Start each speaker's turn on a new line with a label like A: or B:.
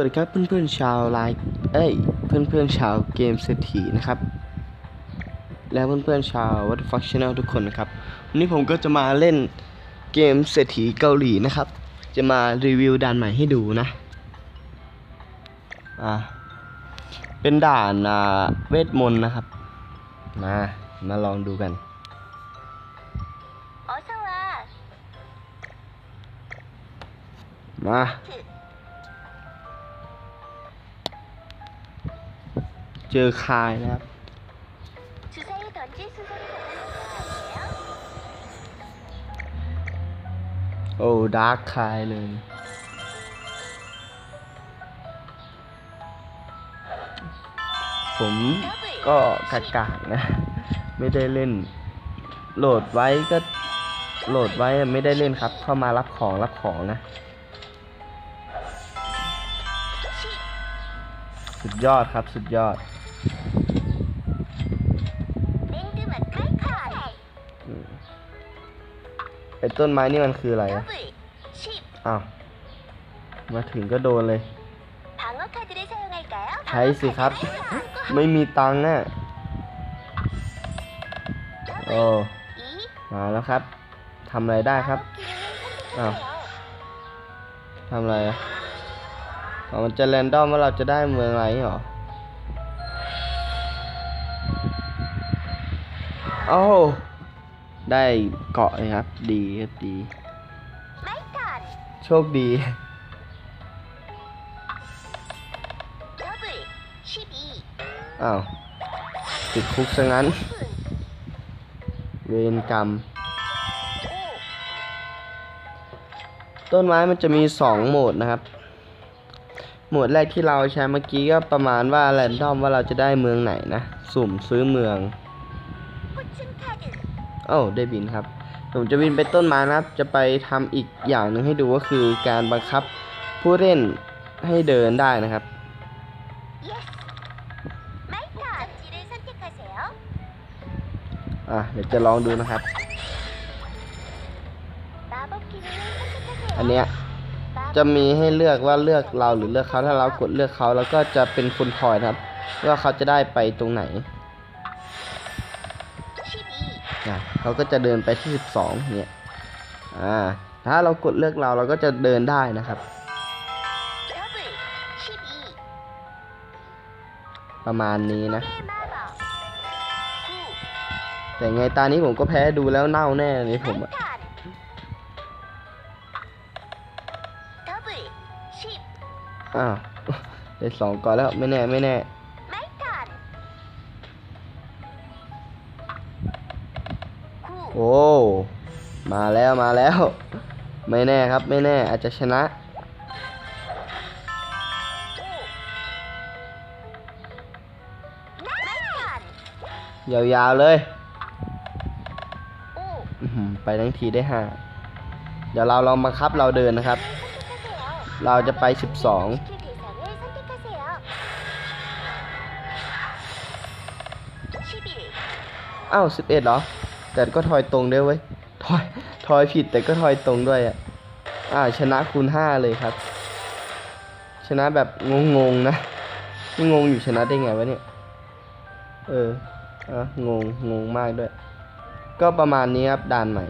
A: สวัสดีครับเพื่อนๆชาวไลค์เอ้ยเพื่อนๆชาวเกมเศรษฐีนะครับ และเพื่อนๆชาววัตฟักชแนลทุกคนนะครับวันนี้ผมก็จะมาเล่นเกมเศรษฐีเกาหลีนะครับ จะมารีวิวด่านใหม่ให้ดูนะอ่าเป็นด่านอ่าเวทมนต์นะครับมามาลองดูกันมา เจอคายนะครับ โอ้ดาร์คคายเลย ผมก็กากๆนะ ไม่ได้เล่น โหลดไว้ก็โหลดไว้ไม่ได้เล่นครับ เข้ามารับของรับของนะ สุดยอดครับ สุดยอด ไอ้ต้นไม้นี่มันคืออะไรอะอ้าว มาถึงก็โดนเลย ใช้สิครับ ไม่มีตังค์น่ะโอ้มาแล้วครับทำอะไรได้ครับ อ้าวทำอะไรอะ มันจะแรนดอมว่าเราจะได้เมืองอะไรหรอโอ้ได้เกาะนะครับ ดีครับดี โชคดี อ้าวติดคุกซะงั้น เวรกรรม ต้นไม้มันจะมีสองโหมดนะครับ หมวดแรกที่เราใช้เมื่อกี้ก็ประมาณว่าแรนดอมว่าเราจะได้เมืองไหนนะ สุ่มซื้อเมืองโอ้ได้บินครับ ผมจะบินไปต้นมานะครับ จะไปทำอีกอย่างหนึ่งให้ดูก็คือการบังคับผู้เล่นให้เดินได้นะครับอะเดี๋ยวจะลองดูนะครับ อันเนี้ย จะมีให้เลือกว่าเลือกเราหรือเลือกเขาถ้าเรากดเลือกเขาแล้วก็จะเป็นคุณพอยครับว่าเขาจะได้ไปตรงไหนนะเขาก็จะเดินไปที่ 12เนี่ยอ่าถ้าเรากดเลือกเราเราก็จะเดินได้นะครับ ประมาณนี้นะ แต่ไงตานี้ผมก็แพ้ดูแล้วเน่าแน่เลยผมอะ อ้าวได้สองก่อนแล้วไม่แน่ไม่แน่โอ้มาแล้วมาแล้ว ไม่แน่ครับไม่แน่อาจจะชนะ ยาวๆเลย ไปทั้งทีได้ห้าเดี๋ยวเราลองบังคับเราเดินนะครับ เราจะไป 12อ้าว11เหรอ แต่ก็ทอยตรงด้วยเว้ยทอยทอยผิดแต่ก็ทอยตรงด้วยอะอ่าชนะคูณห้าเลยครับ ชนะแบบงงๆนะงงอยู่ชนะได้ไงวะเนี่ย เอออะงงงงมากด้วย ก็ประมาณนี้ครับด่านใหม่